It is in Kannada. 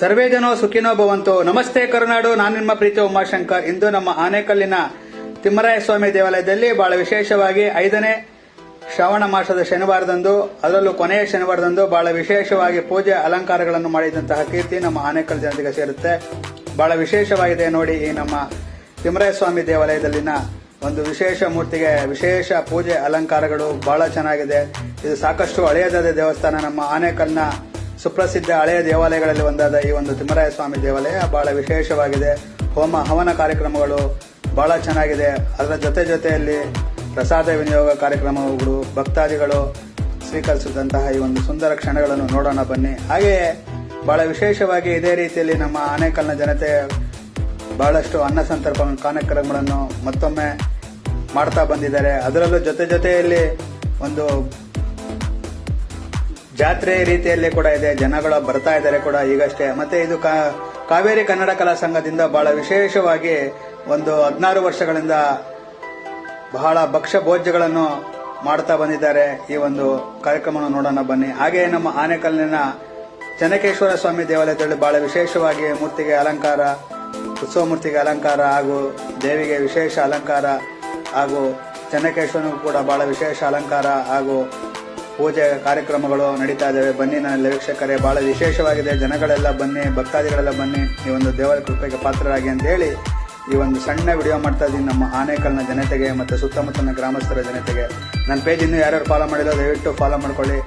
ಸರ್ವೇ ಜನೋ ಸುಖಿನೋ ಭವಂತೋ. ನಮಸ್ತೆ ಕರುನಾಡು, ನಾನು ನಿಮ್ಮ ಪ್ರೀತಿ ಉಮಾಶಂಕರ್. ಇಂದು ನಮ್ಮ ಆನೇಕಲ್ಲಿನ ತಿಮ್ಮರಾಯ ಸ್ವಾಮಿ ದೇವಾಲಯದಲ್ಲಿ ಬಹಳ ವಿಶೇಷವಾಗಿ ಐದನೇ ಶ್ರಾವಣ ಮಾಸದ ಶನಿವಾರದಂದು, ಅದರಲ್ಲೂ ಕೊನೆಯ ಶನಿವಾರದಂದು ಬಹಳ ವಿಶೇಷವಾಗಿ ಪೂಜೆ ಅಲಂಕಾರಗಳನ್ನು ಮಾಡಿದಂತಹ ಕೀರ್ತಿ ನಮ್ಮ ಆನೇಕಲ್ ಜನತೆಗೆ ಸೇರುತ್ತೆ. ಬಹಳ ವಿಶೇಷವಾಗಿದೆ ನೋಡಿ ಈ ನಮ್ಮ ತಿಮ್ಮರಾಯ ಸ್ವಾಮಿ ದೇವಾಲಯದಲ್ಲಿನ ಒಂದು ವಿಶೇಷ ಮೂರ್ತಿಗೆ ವಿಶೇಷ ಪೂಜೆ ಅಲಂಕಾರಗಳು ಬಹಳ ಚೆನ್ನಾಗಿದೆ. ಇದು ಸಾಕಷ್ಟು ಹಳೆಯದಾದ ದೇವಸ್ಥಾನ ನಮ್ಮ ಆನೇಕಲ್ನ ಸುಪ್ರಸಿದ್ಧ ಹಳೆಯ ದೇವಾಲಯಗಳಲ್ಲಿ ಒಂದಾದ ಈ ಒಂದು ತಿಮ್ಮರಾಯ ಸ್ವಾಮಿ ದೇವಾಲಯ ಬಹಳ ವಿಶೇಷವಾಗಿದೆ. ಹೋಮ, ಹವನ ಕಾರ್ಯಕ್ರಮಗಳು ಬಹಳ ಚೆನ್ನಾಗಿದೆ. ಅದರ ಜೊತೆ ಜೊತೆಯಲ್ಲಿ ಪ್ರಸಾದ ವಿನಿಯೋಗ ಕಾರ್ಯಕ್ರಮಗಳು, ಭಕ್ತಾದಿಗಳು ಸ್ವೀಕರಿಸಿದಂತಹ ಈ ಒಂದು ಸುಂದರ ಕ್ಷಣಗಳನ್ನು ನೋಡೋಣ ಬನ್ನಿ. ಹಾಗೆಯೇ ಬಹಳ ವಿಶೇಷವಾಗಿ ಇದೇ ರೀತಿಯಲ್ಲಿ ನಮ್ಮ ಆನೇಕಲ್ನ ಜನತೆ ಬಹಳಷ್ಟು ಅನ್ನ ಸಂತರ್ಪ ಕಾರ್ಯಕ್ರಮಗಳನ್ನು ಮತ್ತೊಮ್ಮೆ ಮಾಡ್ತಾ ಬಂದಿದ್ದಾರೆ. ಅದರಲ್ಲೂ ಜೊತೆ ಜೊತೆಯಲ್ಲಿ ಒಂದು ಜಾತ್ರೆ ರೀತಿಯಲ್ಲಿ ಕೂಡ ಇದೆ, ಜನಗಳು ಬರ್ತಾ ಇದ್ದಾರೆ ಕೂಡ ಈಗಷ್ಟೇ. ಮತ್ತೆ ಇದು ಕಾವೇರಿ ಕನ್ನಡ ಕಲಾ ಸಂಘದಿಂದ ಬಹಳ ವಿಶೇಷವಾಗಿ ಒಂದು ಹದಿನಾರು ವರ್ಷಗಳಿಂದ ಬಹಳ ಭಕ್ಷ್ಯ ಭೋಜ್ಯಗಳನ್ನು ಮಾಡ್ತಾ ಬಂದಿದ್ದಾರೆ. ಈ ಒಂದು ಕಾರ್ಯಕ್ರಮವನ್ನು ನೋಡೋಣ ಬನ್ನಿ. ಹಾಗೆಯೇ ನಮ್ಮ ಆನೆಕಲ್ಲಿನ ಚೆನ್ನಕೇಶ್ವರ ಸ್ವಾಮಿ ದೇವಾಲಯದಲ್ಲಿ ಬಹಳ ವಿಶೇಷವಾಗಿ ಮೂರ್ತಿಗೆ ಅಲಂಕಾರ ಉತ್ಸವ ಮೂರ್ತಿಗೆ ಅಲಂಕಾರ ಹಾಗೂ ದೇವಿಗೆ ವಿಶೇಷ ಅಲಂಕಾರ ಹಾಗೂ ಚೆನ್ನಕೇಶ್ವರನಿಗೂ ಕೂಡ ಬಹಳ ವಿಶೇಷ ಅಲಂಕಾರ ಹಾಗೂ ಪೂಜೆ ಕಾರ್ಯಕ್ರಮಗಳು ನಡೀತಾ ಇದ್ದಾವೆ. ಬನ್ನಿ ನನ್ನ ವೀಕ್ಷಕರೇ, ಬಹಳ ವಿಶೇಷವಾಗಿದೆ. ಜನಗಳೆಲ್ಲ ಬನ್ನಿ, ಭಕ್ತಾದಿಗಳೆಲ್ಲ ಬನ್ನಿ, ಈ ಒಂದು ದೇವರ ಕೃಪೆಗೆ ಪಾತ್ರರಾಗಿ ಅಂತ ಹೇಳಿ ಈ ಒಂದು ಸಣ್ಣ ವಿಡಿಯೋ ಮಾಡ್ತಾ ಇದ್ದೀನಿ ನಮ್ಮ ಆನೇಕಲ್ನ ಜನತೆಗೆ ಮತ್ತು ಸುತ್ತಮುತ್ತಲಿನ ಗ್ರಾಮಸ್ಥರ ಜನತೆಗೆ. ನನ್ನ ಪೇಜ್ ಇನ್ನೂ ಯಾರ್ಯಾರು ಫಾಲೋ ಮಾಡಿಲ್ಲ, ದಯವಿಟ್ಟು ಫಾಲೋ ಮಾಡ್ಕೊಳ್ಳಿ.